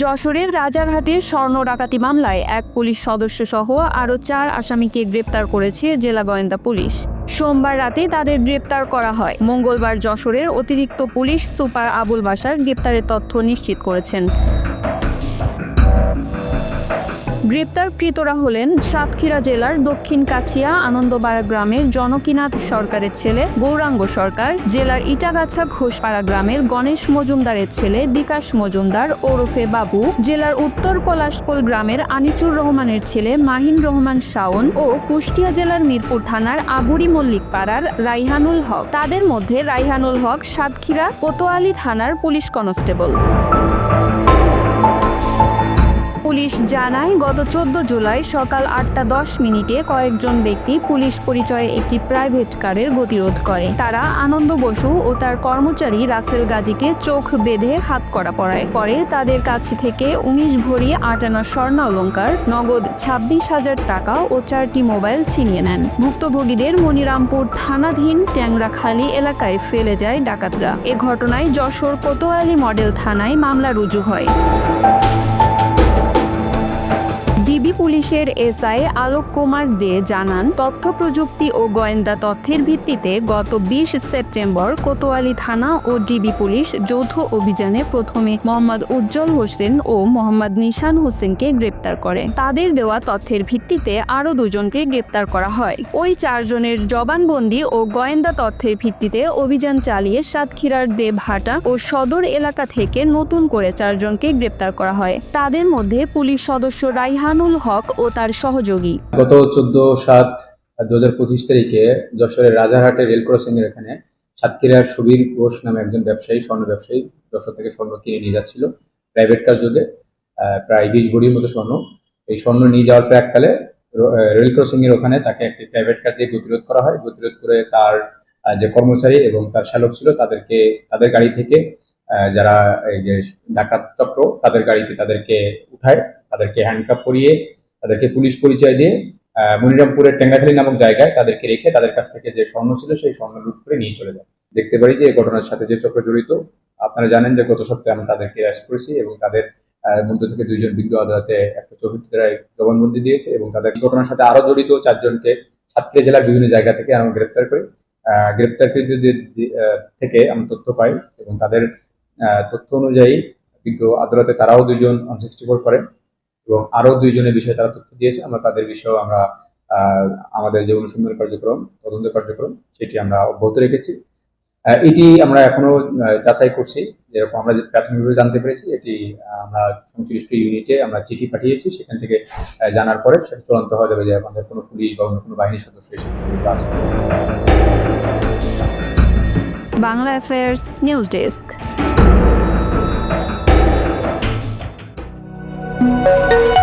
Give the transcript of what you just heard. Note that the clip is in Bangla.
যশোরের রাজারহাটের স্বর্ণ ডাকাতি মামলায় এক পুলিশ সদস্য সহ আরও চার আসামিকে গ্রেপ্তার করেছে জেলা গোয়েন্দা পুলিশ। সোমবার রাতে তাদের গ্রেপ্তার করা হয়। মঙ্গলবার যশোরের অতিরিক্ত পুলিশ সুপার আবুল বাসার গ্রেপ্তারের তথ্য নিশ্চিত করেছেন। গ্রেপ্তারকৃতরা হলেন সাতক্ষীরা জেলার দক্ষিণ কাছিয়া আনন্দবাড়া গ্রামের জনকীনাথ সরকারের ছেলে, গৌরাঙ্গ সরকার, জেলার ইটাগাছা ঘোষপাড়া গ্রামের গণেশ মজুমদারের ছেলে, বিকাশ মজুমদার, ওরফে বাবু, জেলার উত্তর পলাশপোল গ্রামের আনিচুর রহমানের ছেলে, মাহিন রহমান শাওন ও কুষ্টিয়া জেলার মিরপুর থানার আবুরি মল্লিক পাড়ার রাইহানুল হক। তাদের মধ্যে রাইহানুল হক সাতক্ষীরা কোতোয়ালি থানার পুলিশ কনস্টেবল। পুলিশ জানায়, গত চোদ্দ জুলাই সকাল আটটা দশ মিনিটে কয়েকজন ব্যক্তি পুলিশ পরিচয়ে একটি প্রাইভেট কারের গতিরোধ করে। তারা আনন্দ বসু ও তার কর্মচারী রাসেল গাজীকে চোখ বেঁধে হাত করা পড়ায়। পরে তাদের কাছ থেকে উনিশ ভরি আটানা স্বর্ণ অলঙ্কার নগদ ছাব্বিশ হাজার টাকা ও চারটি মোবাইল ছিনিয়ে নেন। ভুক্তভোগীদের মনিরামপুর থানাধীন ট্যাংরাখালী এলাকায় ফেলে যায় ডাকাতরা। এ ঘটনায় যশোর কোতোয়ালি মডেল থানায় মামলা রুজু হয়। ডিবি পুলিশের এসআই আলোক কুমার দে জানান, তথ্য প্রযুক্তি ও গোয়েন্দা তথ্যের ভিত্তিতে গত বিশ সেপ্টেম্বর কোতোয়ালি থানা ও ডিবি পুলিশ যৌথ অভিযানে প্রথমে মোহাম্মদ উজ্জ্বল হোসেন ও মোহাম্মদ নিশান হোসেনকে গ্রেপ্তার করে। তাদের দেওয়া তথ্যের ভিত্তিতে আরও দুজনকে গ্রেপ্তার করা হয়। ওই চারজনের জবানবন্দি ও গোয়েন্দা তথ্যের ভিত্তিতে অভিযান চালিয়ে সাতক্ষীরার দেবহাটা ও সদর এলাকা থেকে নতুন করে চারজনকে গ্রেপ্তার করা হয়। তাদের মধ্যে পুলিশ সদস্য রাইহানুল হক ও তার সহযোগী। গত চোদ্দ সাত দু হাজার পঁচিশ তারিখে যশোরের রাজারহাটে রেল ক্রসিং এর এখানে সাতক্ষীরার সুবীর ঘোষ নামে একজন ব্যবসায়ী, স্বর্ণ ব্যবসায়ী, যশোর থেকে স্বর্ণ কিনে নিয়ে যাচ্ছিল প্রাইভেট কার যোগে প্রায় বিশ ভরির মতো স্বর্ণ। এই স্বর্ণ নিয়ে যাওয়ার প্রাককালে রেল ক্রসিং এর ওখানে তাকে একটি প্রাইভেট কার দিয়ে গতিরোধ করা হয়। গতিরোধ করে তার যে কর্মচারী এবং তার চালক ছিল তাদেরকে, তাদের গাড়ি থেকে যারা এই যে ডাকাত চক্র, তাদের গাড়িতে তাদেরকে উঠায়। তাদেরকে হ্যান্ডকাপ করিয়ে তাদেরকে পুলিশ পরিচয় দিয়ে মনিরামপুরের টেঙ্গাখালী নামক জায়গায় তাদেরকে রেখে তাদের কাছ থেকে যে স্বর্ণ ছিল সেই স্বর্ণ লুট করে নিয়ে চলে যায়। দেখতে পারি যে এই ঘটনার সাথে যে চক্র জড়িত, আপনারা জানেন যে গত সপ্তাহে আমরা তাদেরকে অ্যারেস্ট করেছি এবং তাদের মধ্যে থেকে দুইজন বিজ্ঞ আদালতে একটা চতুর্থ জবানবন্দি দিয়েছে এবং তাদের ঘটনার সাথে আরও জড়িত চারজনকে সাতক্ষীরা জেলার বিভিন্ন জায়গা থেকে আমরা গ্রেপ্তার করি। গ্রেপ্তারকৃতদের থেকে আমরা তথ্য পাই এবং তাদের তথ্য অনুযায়ী বিজ্ঞ আদালতে তারাও দুইজন অন সিক্সটি ফোর করেন এবং আরও দুইজনের বিষয়ে তারা তথ্য দিয়েছে। আমরা তাদের বিষয়েও আমরা আমাদের যে অনুসন্ধান কার্যক্রম, তদন্ত কার্যক্রম, সেটি আমরা অব্যাহত রেখেছি। এটি আমরা এখনও যাচাই করছি। যেরকম আমরা প্রাথমিকভাবে জানতে পেরেছি, এটি আমরা সংশ্লিষ্ট ইউনিটে আমরা চিঠি পাঠিয়েছি। সেখান থেকে জানার পরে সেটা চূড়ান্ত হয়ে যাবে যে আমাদের কোনো পুলিশ বা অন্য কোনো বাহিনীর সদস্য আছে। Bangla affairs news desk. Música